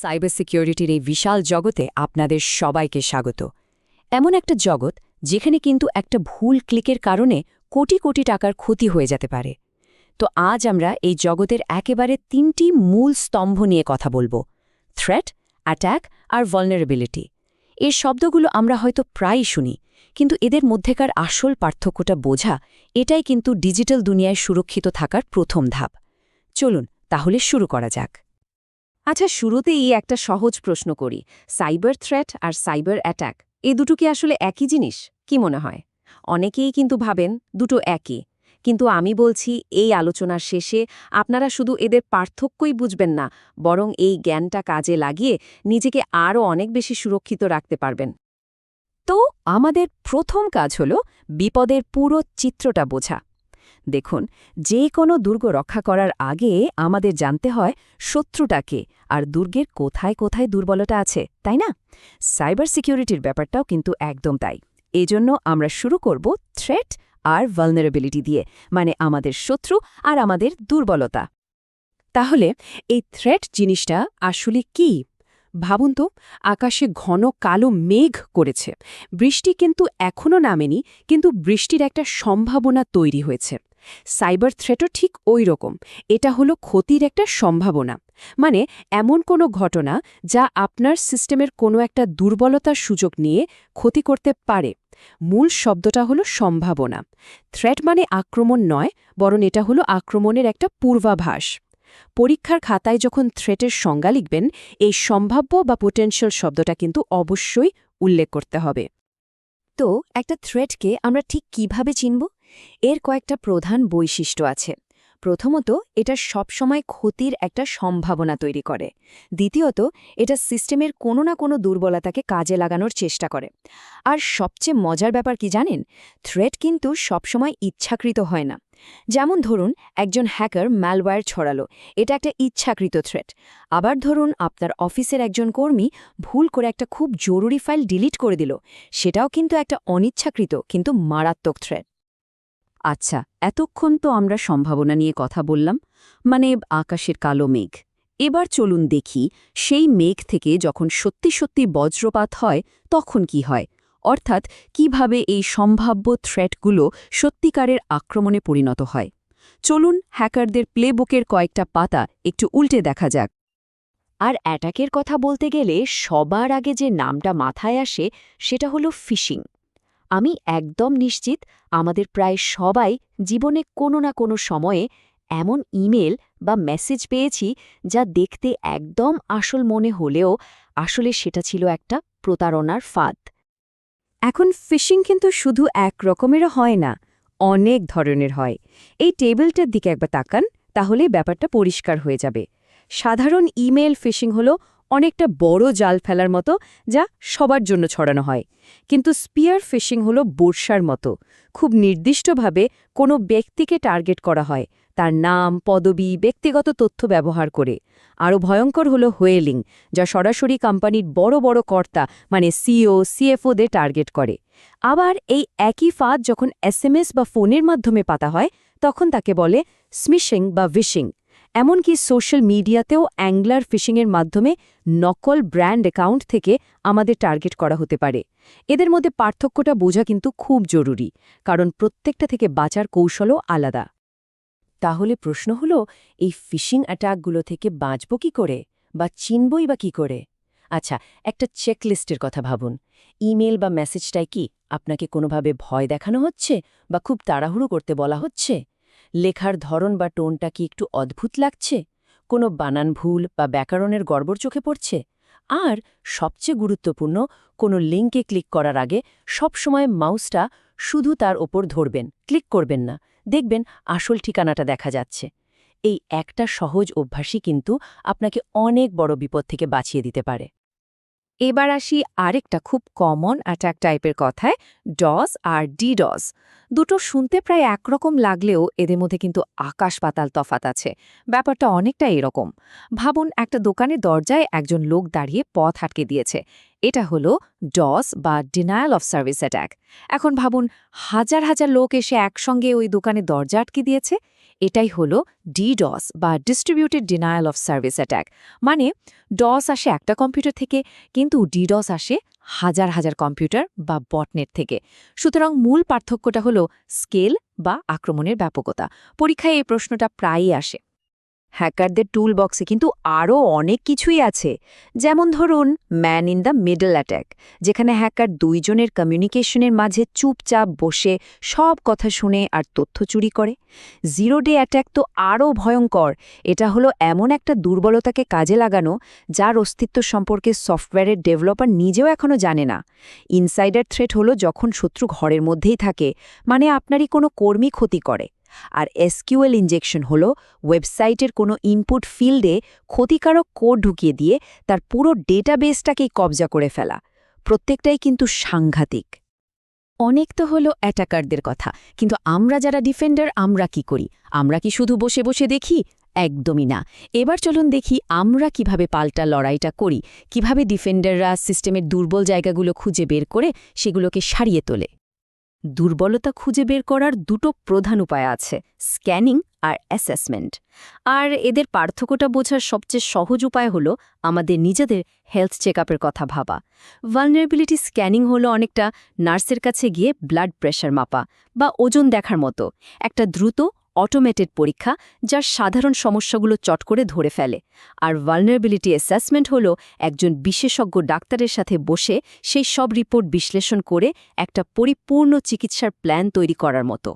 Cyber সিকিউরিটির এই বিশাল জগতে আপনাদের সবাইকে স্বাগত। এমন একটা জগৎ যেখানে কিন্তু একটা ভুল ক্লিকের কারণে কোটি কোটি টাকার ক্ষতি হয়ে যেতে পারে। তো আজ আমরা এই জগতের একেবারে তিনটি মূল স্তম্ভ নিয়ে কথা বলব থ্রেট অ্যাট্যাক আর ভলনারেবিলিটি এই শব্দগুলো আমরা হয়তো প্রায়ই শুনি, কিন্তু এদের মধ্যেকার আসল পার্থক্যটা বোঝা এটাই কিন্তু ডিজিটাল দুনিয়ায় সুরক্ষিত থাকার প্রথম ধাপ। চলুন তাহলে শুরু করা যাক। আচ্ছা শুরুতেই একটা সহজ প্রশ্ন করি। সাইবার থ্রেট আর সাইবার অ্যাট্যাক এই দুটো কি আসলে একই জিনিস? কি মনে হয়? অনেকেই কিন্তু ভাবেন দুটো একই। কিন্তু আমি বলছি, এই আলোচনার শেষে আপনারা শুধু এদের পার্থক্যই বুঝবেন না, বরং এই জ্ঞানটা কাজে লাগিয়ে নিজেকে আরও অনেক বেশি সুরক্ষিত রাখতে পারবেন। তো, আমাদের প্রথম কাজ হল বিপদের পুরো চিত্রটা বোঝা। দেখুন, যে কোনো দুর্গ রক্ষা করার আগে আমাদের জানতে হয় শত্রুটাকে আর দুর্গের কোথায় কোথায় দুর্বলতা আছে, তাই না? সাইবার সিকিউরিটির ব্যাপারটাও কিন্তু একদম তাই। এজন্য আমরা শুরু করব থ্রেট আর ভালনারেবিলিটি দিয়ে মানে আমাদের শত্রু আর আমাদের দুর্বলতা। তাহলে এই থ্রেট জিনিসটা আসলে কি? ভাবুন তো, আকাশে ঘন কালো মেঘ করেছে। বৃষ্টি কিন্তু এখনও নামেনি, কিন্তু বৃষ্টির একটা সম্ভাবনা তৈরি হয়েছে। সাইবার থ্রেটও ঠিক ওই রকম। এটা হলো ক্ষতির একটা সম্ভাবনা। মানে এমন কোনো ঘটনা যা আপনার সিস্টেমের কোনো একটা দুর্বলতার সুযোগ নিয়ে ক্ষতি করতে পারে। মূল শব্দটা হলো সম্ভাবনা। থ্রেট মানে আক্রমণ নয়, বরং এটা হলো আক্রমণের একটা পূর্বাভাস। পরীক্ষার খাতায় যখন থ্রেটের সংজ্ঞা লিখবেন, এই সম্ভাব্য বা পোটেনশিয়াল শব্দটা কিন্তু অবশ্যই উল্লেখ করতে হবে। তো একটা থ্রেটকে আমরা ঠিক কীভাবে চিনব? এর কয়েকটা প্রধান বৈশিষ্ট্য আছে। প্রথমত, এটা সবসময় ক্ষতির একটা সম্ভাবনা তৈরি করে। দ্বিতীয়ত, এটা সিস্টেমের কোনো না কোনো দুর্বলতাকে কাজে লাগানোর চেষ্টা করে। আর সবচেয়ে মজার ব্যাপার কি জানেন? থ্রেট কিন্তু সবসময় ইচ্ছাকৃত হয় না। যেমন ধরুন, একজন হ্যাকার ম্যালওয়্যার ছড়ালো। এটা একটা ইচ্ছাকৃত থ্রেট। আবার ধরুন, আপনার অফিসের একজন কর্মী ভুল করে একটা খুব জরুরি ফাইল ডিলিট করে দিল। সেটাও কিন্তু একটা অনিচ্ছাকৃত, কিন্তু মারাত্মক থ্রেট। আচ্ছা এতক্ষণ তো আমরা সম্ভাবনা নিয়ে কথা বললাম মানে আকাশের কালো মেঘ। এবার চলুন দেখি, সেই মেঘ থেকে যখন সত্যি সত্যি বজ্রপাত হয়, তখন কি হয়? অর্থাৎ কীভাবে এই সম্ভাব্য থ্রেটগুলো সত্যিকারের আক্রমণে পরিণত হয়? চলুন হ্যাকারদের প্লেবুকের কয়েকটা পাতা একটু উল্টে দেখা যাক। আর অ্যাটাকের কথা বলতে গেলে সবার আগে যে নামটা মাথায় আসে, সেটা হলো ফিশিং। আমি একদম নিশ্চিত আমাদের প্রায় সবাই জীবনে কোনো না কোনো সময়ে এমন ইমেল বা মেসেজ পেয়েছি যা দেখতে একদম আসল মনে হলেও আসলে সেটা ছিল একটা প্রতারণার ফাঁদ। এখন ফিশিং কিন্তু শুধু এক রকমেরও হয় না, অনেক ধরনের হয়। এই টেবিলটার দিকে একবার তাকান তাহলে ব্যাপারটা পরিষ্কার হয়ে যাবে। সাধারণ ইমেল ফিশিং হলো অনেকটা বড় জাল ফেলার মতো যা সবার জন্য ছড়ানো হয়। কিন্তু স্পিয়ার ফিশিং হলো বর্ষার মতো। খুব নির্দিষ্টভাবে কোনো ব্যক্তিকে টার্গেট করা হয়, তার নাম, পদবি, ব্যক্তিগত তথ্য ব্যবহার করে। আরও ভয়ঙ্কর হলো হোয়েলিং, যা সরাসরি কোম্পানির বড় বড় কর্তা মানে সিও সিএফওদের টার্গেট করে। আবার এই একই ফাঁদ যখন এসএমএস বা ফোনের মাধ্যমে পাতা হয়, তখন তাকে বলে স্মিশিং বা ভিশিং। এমনকি সোশ্যাল মিডিয়াতেও অ্যাংলার ফিশিংয়ের মাধ্যমে নকল ব্র্যান্ড অ্যাকাউন্ট থেকে আমাদের টার্গেট করা হতে পারে। এদের মধ্যে পার্থক্যটা বোঝা কিন্তু খুব জরুরি, কারণ প্রত্যেকটা থেকে বাঁচার কৌশলও আলাদা। তাহলে প্রশ্ন হল, এই ফিশিং অ্যাটাকগুলো থেকে বাঁচব কি করে বা চিনবই বা কি করে? আচ্ছা একটা চেকলিস্টের কথা ভাবুন। ইমেল বা মেসেজটাই কি আপনাকে কোনোভাবে ভয় দেখানো হচ্ছে বা খুব তাড়াহুড়ো করতে বলা হচ্ছে? লেখার ধরন বা টোনটা কি একটু অদ্ভুত লাগছে? কোনো বানান ভুল বা ব্যাকরণের গড়বড় চোখে পড়ছে? আর সবচেয়ে গুরুত্বপূর্ণ, কোনো লিঙ্কে ক্লিক করার আগে সবসময় মাউসটা শুধু তার ওপর ধরবেন, ক্লিক করবেন না। দেখবেন আসল ঠিকানাটা দেখা যাচ্ছে। এই একটা সহজ অভ্যাসই কিন্তু আপনাকে অনেক বড় বিপদ থেকে বাঁচিয়ে দিতে পারে। এবার আসি আরেকটা খুব কমন অ্যাট্যাক টাইপের কথায় ডস আর ডিডস দুটো শুনতে প্রায় একরকম লাগলেও এদের মধ্যে কিন্তু আকাশ পাতাল তফাত আছে। ব্যাপারটা অনেকটা এরকম। ভাবুন একটা দোকানে দরজায় একজন লোক দাঁড়িয়ে পথ আটকে দিয়েছে। এটা হলো ডস বা ডিনায়াল অফ সার্ভিস অ্যাট্যাক এখন ভাবুন, হাজার হাজার লোক এসে একসঙ্গে ওই দোকানে দরজা আটকে দিয়েছে। এটাই হলো ডিডস বা distributed denial of service attack মানে ডস আসে একটা কম্পিউটার থেকে, কিন্তু ডিডস আসে হাজার হাজার কম্পিউটার বা বটনেট থেকে। সুতরাং মূল পার্থক্যটা হলো স্কেল বা আক্রমণের ব্যাপকতা। পরীক্ষায় এই প্রশ্নটা প্রায়ই আসে। হ্যাকারদের টুল বক্সে কিন্তু আরও অনেক কিছুই আছে। যেমন ধরুন man in the middle attack যেখানে হ্যাকার দুইজনের কমিউনিকেশনের মাঝে চুপচাপ বসে সব কথা শুনে আর তথ্য চুরি করে। জিরো ডে অ্যাট্যাক তো আরও ভয়ঙ্কর। এটা হলো এমন একটা দুর্বলতাকে কাজে লাগানো, যার অস্তিত্ব সম্পর্কে সফটওয়্যারের ডেভেলপার নিজেও এখনও জানে না। ইনসাইডার থ্রেট হলো যখন শত্রু ঘরের মধ্যেই থাকে মানে আপনারই কোনো কর্মী ক্ষতি করে। আর এসকিউএল ইনজেকশন হল ওয়েবসাইটের কোনো ইনপুট ফিল্ডে ক্ষতিকারক কোড ঢুকিয়ে দিয়ে তার পুরো ডেটাবেসটাকেই কবজা করে ফেলা। প্রত্যেকটাই কিন্তু সাংঘাতিক। অনেক তো হলো অ্যাটাকারদের কথা, কিন্তু আমরা যারা ডিফেন্ডার, আমরা কি করি? আমরা কি শুধু বসে বসে দেখি? একদমই না। এবার চলুন দেখি আমরা কীভাবে পাল্টা লড়াইটা করি, কীভাবে ডিফেন্ডাররা সিস্টেমের দুর্বল জায়গাগুলো খুঁজে বের করে সেগুলোকে সারিয়ে তোলে। দুর্বলতা খুঁজে বের করার দুটো প্রধান উপায় আছে স্ক্যানিং আর অ্যাসেসমেন্ট আর এদের পার্থক্যটা বোঝার সবচেয়ে সহজ উপায় হলো আমাদের নিজেদের হেলথ চেক কথা ভাবা। ভালনারেবিলিটি স্ক্যানিং হলো অনেকটা নার্সের কাছে গিয়ে ব্লাড প্রেশার মাপা বা ওজন দেখার মতো। একটা দ্রুত অটোমেটেড পরীক্ষা যার সাধারণ সমস্যাগুলো চট করে ধরে ফেলে। আর ভালনারেবিলিটি অ্যাসেসমেন্ট হল একজন বিশেষজ্ঞ ডাক্তারের সাথে বসে সেই সব রিপোর্ট বিশ্লেষণ করে একটা পরিপূর্ণ চিকিৎসার প্ল্যান তৈরি করার মতো।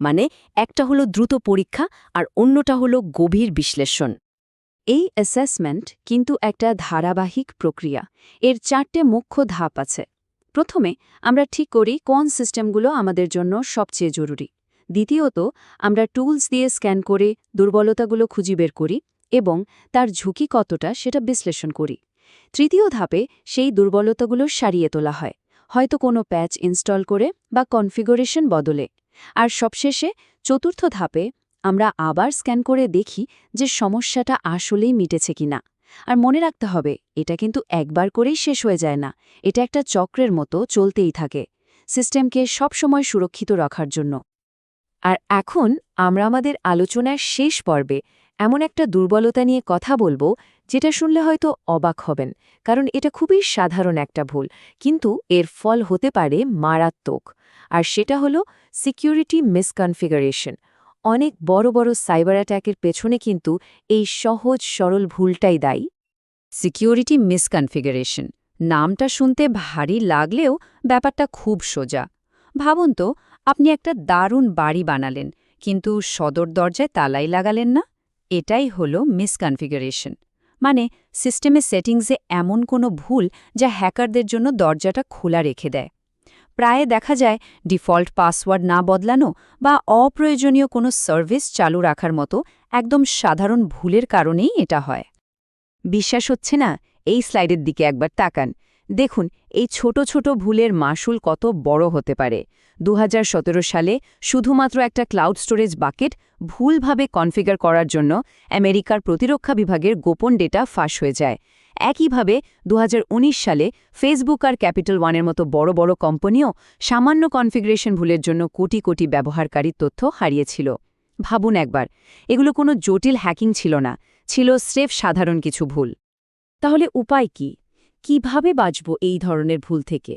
মানে একটা হলো দ্রুত পরীক্ষা আর অন্যটা হলো গভীর বিশ্লেষণ। এই অ্যাসেসমেন্ট কিন্তু একটা ধারাবাহিক প্রক্রিয়া। এর চারটে মুখ্য ধাপ আছে। প্রথমে আমরা ঠিক করি কোন সিস্টেমগুলো আমাদের জন্য সবচেয়ে জরুরি। দ্বিতীয়ত, আমরা টুলস দিয়ে স্ক্যান করে দুর্বলতাগুলো খুঁজি বের করি এবং তার ঝুঁকি কতটা সেটা বিশ্লেষণ করি। তৃতীয় ধাপে সেই দুর্বলতাগুলো সারিয়ে তোলা হয়। হয়তো কোনো প্যাচ ইনস্টল করে বা কনফিগারেশন বদলে। আর সবশেষে, চতুর্থ ধাপে আমরা আবার স্ক্যান করে দেখি যে সমস্যাটা আসলেই মিটেছে কিনা। আর মনে রাখতে হবে, এটা কিন্তু একবার করেই শেষ হয়ে যায় না। এটা একটা চক্রের মতো চলতেই থাকে। সিস্টেমকে সবসময় সুরক্ষিত রাখার জন্য। আর এখন আমরা আমাদের আলোচনার শেষ পর্বে এমন একটা দুর্বলতা নিয়ে কথা বলব যেটা শুনলে হয়তো অবাক হবেন, কারণ এটা খুবই সাধারণ একটা ভুল, কিন্তু এর ফল হতে পারে মারাত্মক। আর সেটা হলো সিকিউরিটি মিসকনফিগারেশন। অনেক বড় বড় সাইবার অ্যাট্যাকের পেছনে কিন্তু এই সহজ সরল ভুলটাই দায়ী। Security misconfiguration. নামটা শুনতে ভারী লাগলেও ব্যাপারটা খুব সোজা। ভাবুন তো আপনি একটা দারুণ বাড়ি বানালেন, কিন্তু সদর দরজায় তালাই লাগালেন না? এটাই হলো মিসকনফিগারেশন মানে সিস্টেমে সেটিংসে এমন কোনো ভুল যা হ্যাকারদের জন্য দরজাটা খোলা রেখে দেয়। প্রায় দেখা যায় ডিফল্ট পাসওয়ার্ড না বদলানো বা অপ্রয়োজনীয় কোনো সার্ভিস চালু রাখার মতো একদম সাধারণ ভুলের কারণেই এটা হয়। বিশ্বাস হচ্ছে না? এই স্লাইডের দিকে একবার তাকান। দেখুন, এই ছোট ছোট ভুলের মাসুল কত বড় হতে পারে। দু হাজার সতেরো সালে শুধুমাত্র একটা ক্লাউড স্টোরেজ বাকেট ভুলভাবে কনফিগার করার জন্য আমেরিকার প্রতিরক্ষা বিভাগের গোপন ডেটা ফাঁস হয়ে যায়। একইভাবে দু হাজার উনিশ সালে ফেসবুক আর ক্যাপিটাল ওয়ানের মতো বড় বড় কোম্পানিও সামান্য কনফিগারেশন ভুলের জন্য কোটি কোটি ব্যবহারকারীর তথ্য হারিয়েছিল। ভাবুন একবার, এগুলো কোনো জটিল হ্যাকিং ছিল না, ছিল স্রেফ সাধারণ কিছু ভুল। তাহলে উপায় কি? কীভাবে বাঁচব এই ধরনের ভুল থেকে?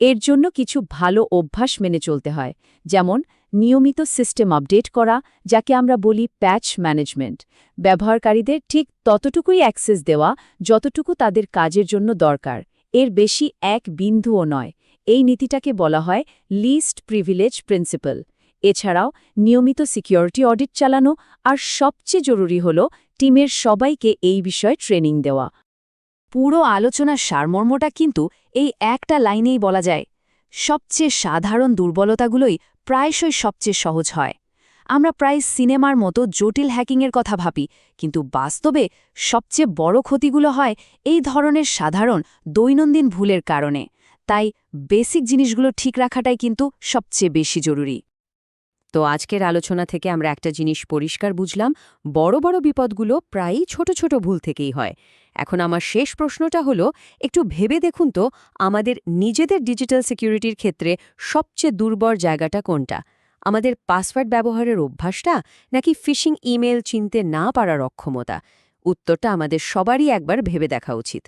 এর জন্য কিছু ভালো অভ্যাস মেনে চলতে হয়, যেমন নিয়মিত সিস্টেম আপডেট করা, যাকে আমরা বলি প্যাচ ম্যানেজমেন্ট ব্যবহারকারীদের ঠিক ততটুকুই অ্যাক্সেস দেওয়া, যতটুকু তাদের কাজের জন্য দরকার। এর বেশি এক বিন্দুও নয়। এই নীতিটাকে বলা হয় লিস্ট প্রিভিলেজ প্রিন্সিপাল এছাড়াও নিয়মিত সিকিউরিটি অডিট চালানো, আর সবচেয়ে জরুরি হল টিমের সবাইকে এই বিষয়ে ট্রেনিং দেওয়া। পুরো আলোচনার সারমর্মটা কিন্তু এই একটা লাইনেই বলা যায়। সবচেয়ে সাধারণ দুর্বলতাগুলোই প্রায়শই সবচেয়ে সহজ হয়। আমরা প্রায় সিনেমার মতো জটিল হ্যাকিংয়ের কথা ভাবি, কিন্তু বাস্তবে সবচেয়ে বড় ক্ষতিগুলো হয় এই ধরনের সাধারণ দৈনন্দিন ভুলের কারণে। তাই বেসিক জিনিসগুলো ঠিক রাখাটাই কিন্তু সবচেয়ে বেশি জরুরি। তো আজকের আলোচনা থেকে আমরা একটা জিনিস পরিষ্কার বুঝলাম, বড় বড় বিপদগুলো প্রায়ই ছোট ছোট ভুল থেকেই হয়। এখন আমার শেষ প্রশ্নটা হলো, একটু ভেবে দেখুন তো আমাদের নিজেদের ডিজিটাল সিকিউরিটির ক্ষেত্রে সবচেয়ে দুর্বল জায়গাটা কোনটা? আমাদের পাসওয়ার্ড ব্যবহারের অভ্যাসটা নাকি ফিশিং ইমেল চিনতে না পারার অক্ষমতা? উত্তরটা আমাদের সবারই একবার ভেবে দেখা উচিত।